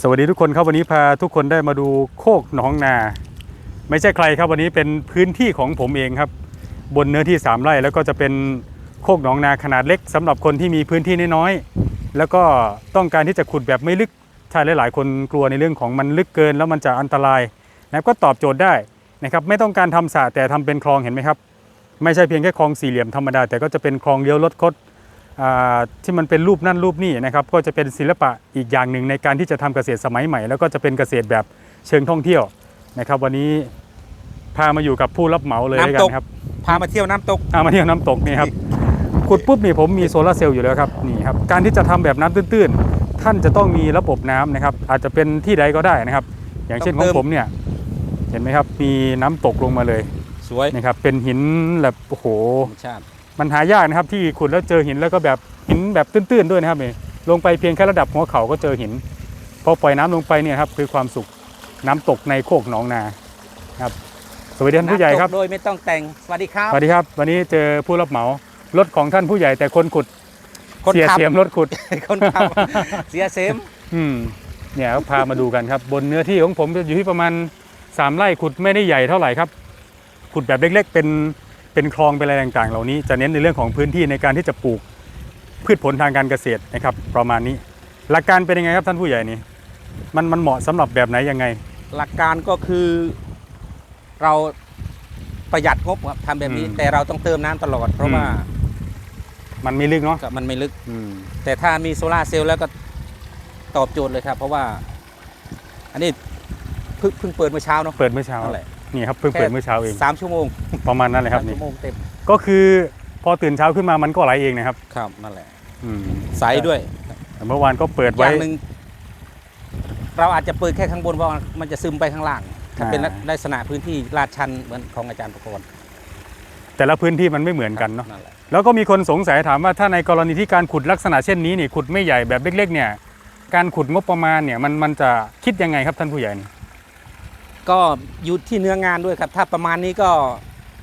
สวัสดีทุกคนครับวันนี้พาทุกคนได้มาดูโคกหนองนา ไม่ใช่ใครครับวันนี้เป็นพื้นที่ของผมเองครับ บนเนื้อที่ 3 ไร่แล้วก็จะเป็นโคกหนองนาขนาดเล็กสำหรับคนที่มีพื้นที่น้อยๆแล้วก็ต้องการที่จะขุดแบบไม่ลึกใช่หลายๆคนกลัวในเรื่องของมันลึกเกิน แล้วมันจะอันตรายนะครับก็ตอบโจทย์ได้นะครับไม่ต้องการทำสระแต่ทำเป็นคลองเห็นไหมครับ ไม่ใช่เพียงแค่คลองสี่เหลี่ยมธรรมดาแต่ก็จะเป็นคลองเลี้ยวรถคด ที่มันเป็นรูปนั่นรูปนี่นะครับก็จะเป็นศิลปะอีกอย่างหนึ่งในการที่จะทำเกษตรสมัยใหม่ แล้วก็จะเป็นเกษตรแบบเชิงท่องเที่ยวนะครับ วันนี้พามาอยู่กับผู้รับเหมาเลยด้วยกัน้ำตกนครับพามาเที่ยวน้ำตกพามาเที่ยวน้ำตกนี่ครับขุดปุ๊บนี่ผมมีโซลาร์เซลล์อยู่แล้วครับนี่ครับการที่จะทำแบบน้ำตื้นๆ ท่านจะต้องมีระบบน้ำนะครับ อาจจะเป็นที่ใดก็ได้นะครับ อย่างเช่นของผมเนี่ยเห็นไหมครับมีน้ำตกลงมาเลยสวยนะครับเป็นหินแบบโอ้โหธรรมชาติ มันหายากนะครับที่ขุดแล้วเจอหินแล้วก็แบบหินแบบตื้นๆด้วยนะครับนี่ลงไปเพียงแค่ระดับหัวเข่าก็เจอหินพอปล่อยน้ำลงไปเนี่ยครับคือความสุขน้ำตกในโคกหนองนาครับสวัสดีท่านผู้ใหญ่ครับน้ำตกโดยไม่ต้องแต่งสวัสดีครับสวัสดีครับ วันนี้เจอผู้รับเหมารถของท่านผู้ใหญ่แต่คนขุดคนเสียขับเสียมรถขุดคนขับเสียเสมอืมเนี่ยครับพามาดูกันครับ บนเนื้อที่ของผมจะอยู่ที่ประมาณสามไร่ขุดไม่ได้ใหญ่เท่าไหร่ครับ ขุดแบบเล็กๆ เป็น เป็นคลองเป็นอะไรต่างๆ เหล่านี้จะเน้นในเรื่องของพื้นที่ในการที่จะปลูกพืชผลทางการเกษตรนะครับประมาณนี้ หลักการเป็นยังไงครับท่านผู้ใหญ่นี่มันมันเหมาะสำหรับแบบไหนยังไง หลักการก็คือเราประหยัดงบครับทำแบบนี้อืม แต่เราต้องเติมน้ำตลอด เพราะอืมว่ามันไม่ลึกเนาะก็มันไม่ลึก อืม แต่ถ้ามีโซลาร์เซลล์แล้วก็ตอบโจทย์เลยครับ เพราะว่า อันนี้เพิ่งเพิ่งเปิดเมื่อเช้าเนาะ เปิดเมื่อเช้านั่นแหละ นี่ครับเพิ่งเปิดเมื่อเช้าเองสามชั่วโมงประมาณนั้นเลยครับสามนี่ชั่วโมงเต็มก็คือพอตื่นเช้าขึ้นมามันก็ไหลเองนะครับครับนั่นแหละอืมใสด้วยแต่เมื่อวานก็เปิดอไว้ย่างหนึ่งเราอาจจะเปิดแค่ข้างบนเพราะว่ามันจะซึมไปข้างล่าง ถ้าเป็นอ่าลักษณะพื้นที่ลาดชันเหมือนของอาจารย์ประกรณ์แต่ละพื้นที่มันไม่เหมือนกันเนาะนั่นแหละแล้วก็มีคนสงสัยถามว่าถ้าในกรณีที่การขุดลักษณะเช่นนี้นี่ขุดไม่ใหญ่แบบเล็ก ๆ เนี่ย การขุดงบประมาณเนี่ยมันมันจะคิดยังไงครับท่านผู้ใหญ่นี่ ก็อยู่ที่เนื้องานด้วยครับ ถ้าประมาณนี้ก็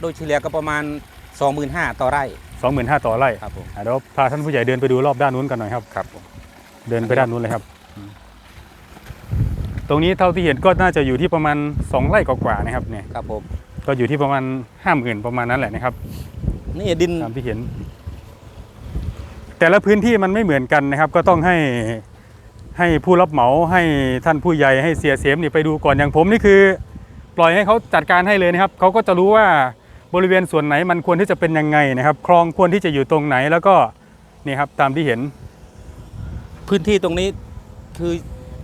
โดยเฉลี่ยก็ประมาณ 25,000 ต่อไร่สองหมื่นห้าต่อไร่ครับผมอะเดี๋ยวพาท่านผู้ใหญ่เดินไปดูรอบด้านนู้นกันหน่อยครับ ครับผมเดินไปด้านนู้นเลยครับ ตรงนี้เท่าที่เห็นก็น่าจะอยู่ที่ประมาณสองไร่กว่าๆนะครับเนี่ย ครับผมก็อยู่ที่ประมาณห้าหมื่นประมาณนั้นแหละนะครับ นี่ดินตามที่เห็น แต่ละพื้นที่มันไม่เหมือนกันนะครับ ก็ต้องให้ ให้ผู้รับเหมาให้ท่านผู้ใหญ่ให้เสียเสียมนี่ไปดูก่อนอย่างผมนี่คือ ปล่อยให้เขาจัดการให้เลยนะครับเขาก็จะรู้ว่าบริเวณส่วนไหนมันควรที่จะเป็นยังไงนะครับ คลองควรที่จะอยู่ตรงไหนแล้วก็นี่ครับตามที่เห็น พื้นที่ตรงนี้คือ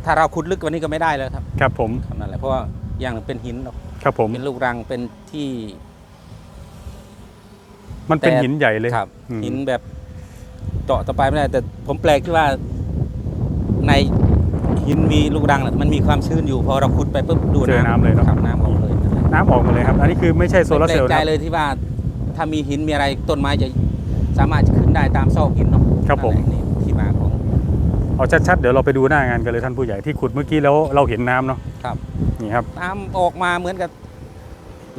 ถ้าเราขุดลึกกว่านี้ก็ไม่ได้แล้วครับ ครับผมครับนั่นแหละเพราะว่าอย่างหนึ่งเป็นหินเนอะครับผมเป็นลูกรังเป็นที่ มันเป็นแต่หินใหญ่เลยครับอืมหินแบบเจาะต่อไปไม่ได้ แต่ผมแปลกที่ว่า ในหินมีลูกรังน่ะมันมีความชื้นอยู่พอเราขุดไปปุ๊บดูเจอน้ำเลยเนาะครับน้ำออกเลยนั่นแหละน้ำออกมาเลยครับ อันนี้คือไม่ใช่โซลาร์แปเซลลกล์ใจนะเลยที่ว่าถ้ามีหินมีอะไรต้นไม้จะสามารถจะขึ้นได้ตามซอกหินเนาะครับผม นั่นแหละนี่ที่มาของเอาชัดๆ เดี๋ยวเราไปดูหน้างานกันเลยท่านผู้ใหญ่ที่ขุดเมื่อกี้แล้วเราเห็นน้ำเนาะครับนี่ครับ น้ำออกมาเหมือนกับ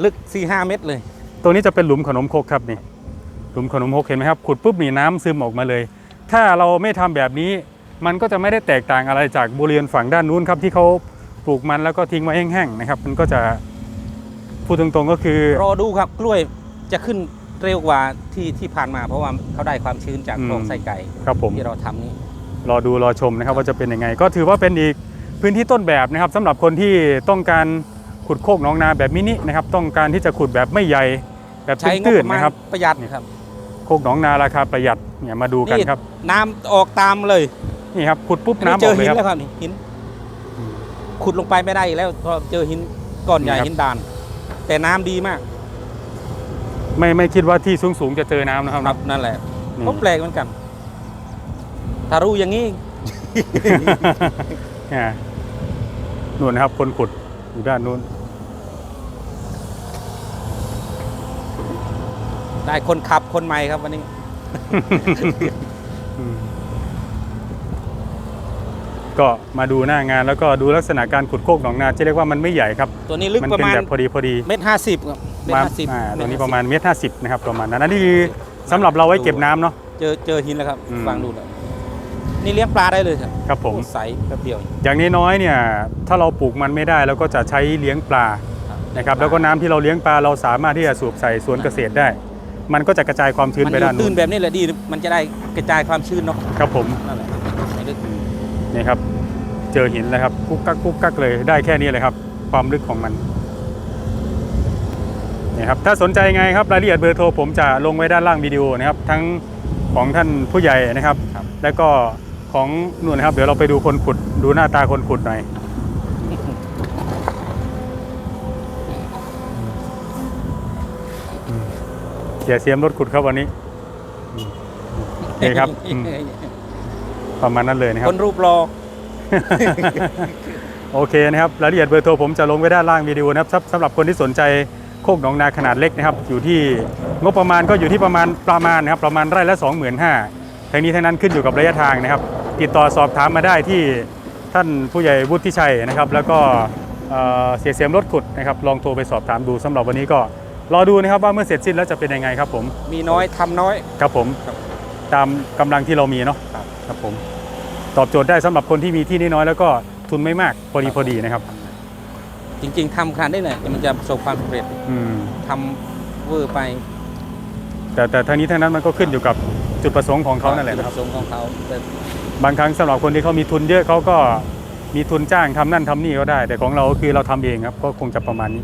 ลึก4ีหเมตรเลยตรงนี้จะเป็นหลุมขนมครกครับนี่หลุมขนมครกเห็นไหมครับขุดปุ๊บนี่น้ำซึมออกมาเลย ถ้าเราไม่ทำแบบนี้ มันก็จะไม่ได้แตกต่างอะไรจากบริเวณฝั่งด้านนู้นครับที่เขาปลูกมันแล้วก็ทิ้งไว้แห้งๆนะครับ มันก็จะพูดตรงๆก็คือรอดูครับกล้วยจะขึ้นเร็วกว่าที่ที่ผ่านมาเพราะว่าเขาได้ความชื้นจากอืมคลองไส้ไก่ครับผมที่เราทำนี่รอดูรอชมนะครับว่าจะเป็นยังไง ก็ถือว่าเป็นอีกพื้นที่ต้นแบบนะครับสำหรับคนที่ต้องการขุดโคกหน้องนาแบบมินินะครับ ต้องการที่จะขุดแบบไม่ใหญ่แบบใช้งบตื้ปนระๆมาณนะครับประหยัดครับโคกหนองนาราคาประหยัดเนี่ยมาดูกันนี่ครับ น้ำออกตามเลย นี่ครับขุดปุ๊บอันน้ำนี้อเจออกเลยหินครับแล้วครับนี่หิน ขุดลงไปไม่ได้อีกแล้วเพราะเจอหินก้อนใหญ่นี่ครับ หินดาน แต่น้ำดีมากไม่ไม่คิดว่าที่สูงๆจะเจอน้ำนะครับ ครับนั่นแหละนี่ ก็แปลกเหมือนกัน ถ้ารู้อย่างนี้ เนี่ยนู่นนะครับคนขุดอยู่ด้านนู้น ได้คนขับคนใหม่ครับวันนี้ อืม ก็มาดูหน้างานแล้วก็ดูลักษณะการขุดโคกหนองนาจะเรียกว่ามันไม่ใหญ่ครับตัวนี้ลึกมัประเป็นมาณแบบพอดีพอดีเมตรห้าสิบครับเมตรมาห้าสิบอ่าตรงนี้เตประมาณเมตรห้าสิบนะครับประมาณนั้นอันนี้คือสำหรับเราไว้เก็บน้ำเนาะ เจอเจอหินแล้วครับอืม ฟังดูแล้วนี่เลี้ยงปลาได้เลยครับครับผม โอ้ใสแป๊บเดียว อย่างน้อยๆเนี่ยถ้าเราปลูกมันไม่ได้เราก็จะใช้เลี้ยงปลานะครับแล้วก็น้ำที่เราเลี้ยงปลาเราสามารถที่จะสูบใส่สวนเกษตรได้ มันก็จะกระจายความชื้นมันไปอยู่ด้านตื้นู้นนแบบนี้แหละดี มันจะได้กระจายความชื้นเนาะครับผมนั่นแหละไม่ลึก นี่ครับ เจอหินแล้วครับกุ๊กกักกุ๊กกักเลยได้แค่นี้เลยครับ ความลึกของมันนี่ครับถ้าสนใจไงครับรายละเอียดเบอร์โทรผมจะลงไว้ด้านล่างวิดีโอนะครับ ทั้งของท่านผู้ใหญ่นะครับครับแล้วก็ของนู่นนะครับ เดี๋ยวเราไปดูคนขุดดูหน้าตาคนขุดหน่อยเสียเสียมรถขุดครับวันนี้อืมนี่ครับอืม ประมาณนั้นเลยนะครัคบนรูปรอ โอเคนะครับรายละเอียดเบอร์โทรผมจะลงไว้ด้านล่างวิดีโอนะครับสำสำหรับคนที่สนใจโคกหนองนาขนาดเล็กนะครับ อยู่ที่งบประมาณก็อยู่ที่ประมาณประมาณนะครับประมาณไร่ละ 25,000ทั้งนี้ทั้งนั้นขึ้นอยู่กับระยะทางนะครับ ติดต่อสอบถามมาได้ที่ท่านผู้ใหญ่วุฒิชัยนะครับ แล้วก็เอ่อเสียเสียมรถขุดนะครับลองโทรไปสอบถามดูสำหรับวันนี้ก็รอดูนะครับว่าเมื่อเสร็จสิ้นแล้วจะเป็นยังไงครับผม มีน้อยทำน้อยครับผมครับตามกำลังที่เรามีเนาะ ครับครับผมตอบโจทย์ได้สำหรับคนที่มีที่น้อยๆแล้วก็ทุนไม่มากพอดีพอดีนะครับ จริง ๆทำขนาดนี้เนี่ยมันจะประสบความสำเร็จอืมทำเวอร์ไป แต่แต่ทั้งนี้ทั้งนั้นมันก็ขึ้นอยู่กับจุดประสงค์ของเขานั่นแหละนะครับจุดปสงค์ของเขาแต่บางครั้งสำหรับคนที่เขามีทุนเยอะเขาก็มีทุนจ้างทำนั่นทำนี่ก็ได้ แต่ของเราก็คือเราทำเองครับ ก็คงจะประมาณนี้